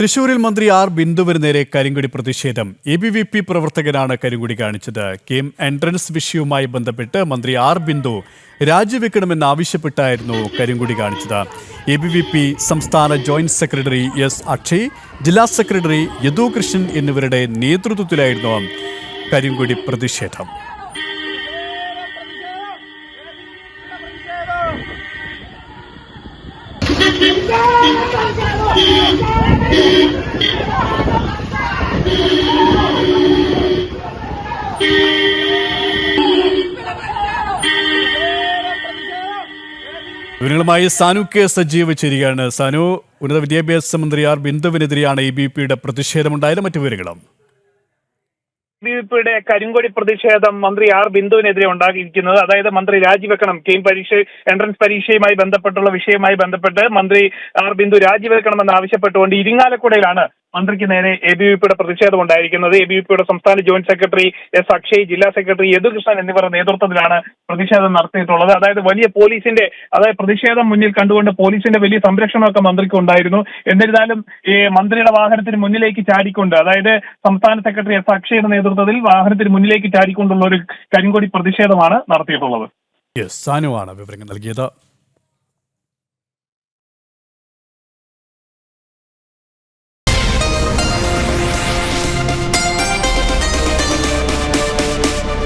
തൃശൂരിൽ മന്ത്രി ആർ ബിന്ദുവിന് നേരെ കരിങ്കുടി പ്രതിഷേധം. എ ബി വി പി പ്രവർത്തകനാണ് കരിങ്കുടി കാണിച്ചത്. കെം എൻട്രൻസ് വിഷയവുമായി ബന്ധപ്പെട്ട് മന്ത്രി ആർ ബിന്ദു രാജിവെക്കണമെന്ന് ആവശ്യപ്പെട്ടായിരുന്നു കരിങ്കൊടി കാണിച്ചത്. എ ബി വി പി സംസ്ഥാന ജോയിന്റ് സെക്രട്ടറി എസ് അക്ഷയ് ജില്ലാ സെക്രട്ടറി യദു കൃഷ്ണൻ എന്നിവരുടെ നേതൃത്വത്തിലായിരുന്നു കരിങ്കുടി പ്രതിഷേധം. വിവരങ്ങളുമായി സാനു കെ സജീവ് ചേരുകയാണ് സാനു ഉന്നത വിദ്യാഭ്യാസ മന്ത്രി ആർ ബിന്ദുവിനെതിരെയാണ് എ ബി പിയുടെ പ്രതിഷേധമുണ്ടായത്. മറ്റു വിവരങ്ങളും ബിജെപിയുടെ കരിങ്കൊടി പ്രതിഷേധം മന്ത്രി ആർ ബിന്ദുവിനെതിരെ ഉണ്ടാക്കിയിരിക്കുന്നത്. അതായത് മന്ത്രി രാജിവെക്കണം. കെയിം പരീക്ഷ എൻട്രൻസ് പരീക്ഷയുമായി ബന്ധപ്പെട്ടുള്ള വിഷയവുമായി ബന്ധപ്പെട്ട് മന്ത്രി ആർ ബിന്ദു രാജിവെക്കണമെന്ന് ആവശ്യപ്പെട്ടുകൊണ്ട് ഇരിങ്ങാലക്കുടയിലാണ് മന്ത്രിക്ക് നേരെ എ ബി വി പിയുടെ പ്രതിഷേധം ഉണ്ടായിരിക്കുന്നത്. എ ബി വി പിയുടെ സംസ്ഥാന ജോയിന്റ് സെക്രട്ടറി എസ് അക്ഷയ് ജില്ലാ സെക്രട്ടറി യദുകൃഷ്ണൻ എന്നിവരുടെ നേതൃത്വത്തിലാണ് പ്രതിഷേധം നടത്തിയിട്ടുള്ളത്. അതായത് വലിയ പോലീസിന്റെ അതായത് പ്രതിഷേധം മുന്നിൽ കണ്ടുകൊണ്ട് പോലീസിന്റെ വലിയ സംരക്ഷണമൊക്കെ മന്ത്രിക്ക് ഉണ്ടായിരുന്നു. എന്നിരുന്നാലും ഈ മന്ത്രിയുടെ വാഹനത്തിന് മുന്നിലേക്ക് ചാടിക്കൊണ്ട് അതായത് സംസ്ഥാന സെക്രട്ടറി എസ് അക്ഷയുടെ നേതൃത്വത്തിൽ വാഹനത്തിന് മുന്നിലേക്ക് ചാടിക്കൊണ്ടുള്ള ഒരു കരിങ്കൊടി പ്രതിഷേധമാണ് നടത്തിയിട്ടുള്ളത്. വിവരങ്ങൾ നൽകിയത്.